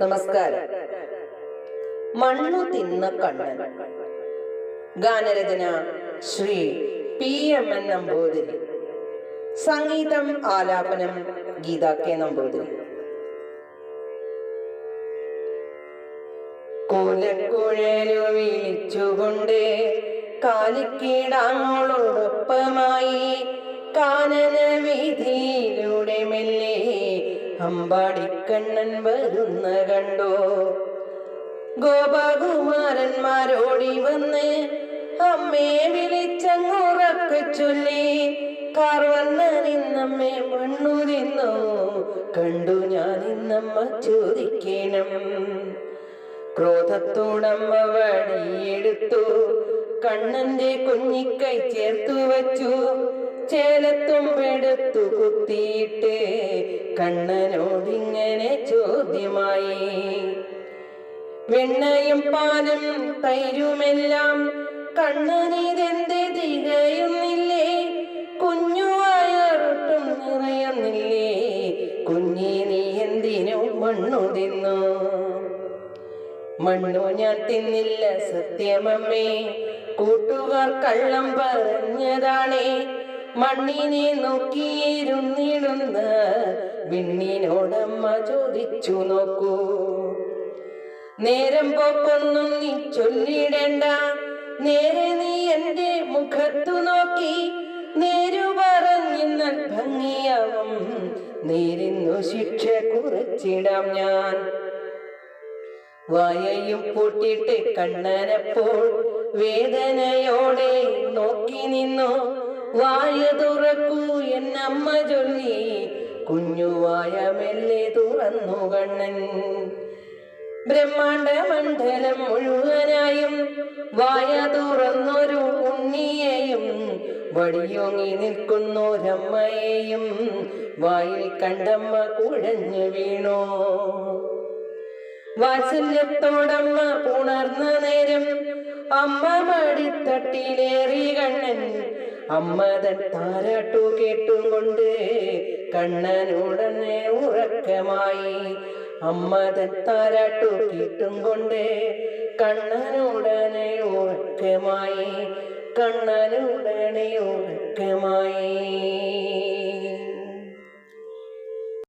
നമസ്കാരം. മണ്ണു തിന്ന കണ്ണൻ. ഗാനരചന Shri P M N Namboothiri. സംഗീതം ആലാപനം ഗീത കെ നമ്പൂതിരി. കോലക്കുഴലു വിളിച്ചുകൊണ്ട് കാലിക്കീടാങ്ങളോടൊപ്പമായി കാനന വീതിയിലൂടെ മെല്ലെ അമ്പാടിക്കണ്ണൻ വരുന്ന കണ്ടോ? ഗോപകുമാരന്മാരോടി വന്ന് അമ്മയെ വിളിച്ചങ്ങുറക്കെ ചൊല്ലി. കാർ വന്ന നിന്നമ്മേ മണ്ണു നിന്നു കണ്ടു ഞാൻ ഇന്നമ്മ ചോദിക്കണം. ക്രോധത്തോടമ്മ വടിയെടുത്തു കണ്ണന്റെ കുഞ്ഞിക്കൈ ചേർത്തു വച്ചു. ചേലത്തുമ്പെടുത്തു കുത്തിയിട്ട് കണ്ണനോടിങ്ങനെ ചോദ്യമായി. വെണ്ണയും പാലും തൈരുമെല്ലാം കണ്ണനിതെന്ത് തികയുന്നില്ലേ? കുഞ്ഞു വയറൊട്ടും നിറയുന്നില്ലേ? കുഞ്ഞി നീ എന്തിനു മണ്ണു തിന്നു? മണ്ണു ഞാൻ തിന്നില്ല സത്യമമ്മേ. കൂട്ടുകാർ കള്ളം പറഞ്ഞതാണേ. മണ്ണിനെ നോക്കിയിരുന്നിടുന്ന. വിണ്ണിനോടമ്മ ചോദിച്ചു നോക്കൂ. നേരം പോക്കൊന്നും നീ ചൊല്ലിടേണ്ട. നേരെ നീ എന്റെ മുഖത്തു നോക്കി. നേരു പറഞ്ഞാൽ ഭംഗിയാവും. നേരിന്നു ശിക്ഷ കുറച്ചിടാം ഞാൻ. വായയും പൂട്ടിട്ട് കണ്ണനപ്പോൾ വേദനയോടെ കുഞ്ഞു വായ മെല്ലെ തുറന്നു കണ്ണൻ. ബ്രഹ്മാണ്ട മണ്ഡലം മുഴുവനായും വായ തുറന്നൊരു ഉണ്ണിയെയും വടിയൊങ്ങി നിൽക്കുന്നോരമ്മയെയും വായിൽ കണ്ടമ്മ കുഴഞ്ഞു വീണു. വാത്സല്യത്തോടമ്മ ഉണർന്ന നേരം അമ്മ മടിത്തട്ടിലേറി കണ്ണൻ. അമ്മതൻ താരാട്ടു കേട്ടുകൊണ്ട് കണ്ണനുടനെ ഉറക്കമായി അമ്മ താരാട്ടു കിട്ടും കൊണ്ട് കണ്ണനുടനെ ഉറക്കമായി കണ്ണനുടനെ ഉറക്കമായി.